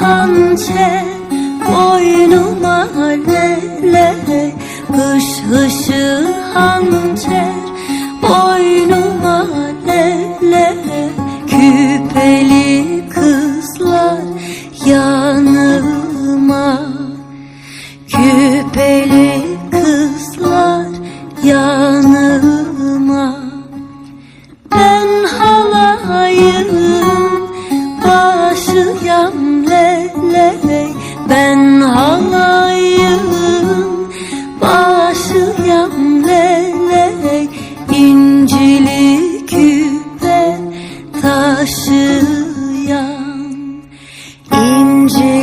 hançer Boynuma lele Hış hışı hançer Boynuma lele. Küpeli kızlar yanıma Küpeli kızlar yanıma. Ben halayım başı yanma le levey Ben halayım Başlayan le levey İncili küpe taşıyan İncili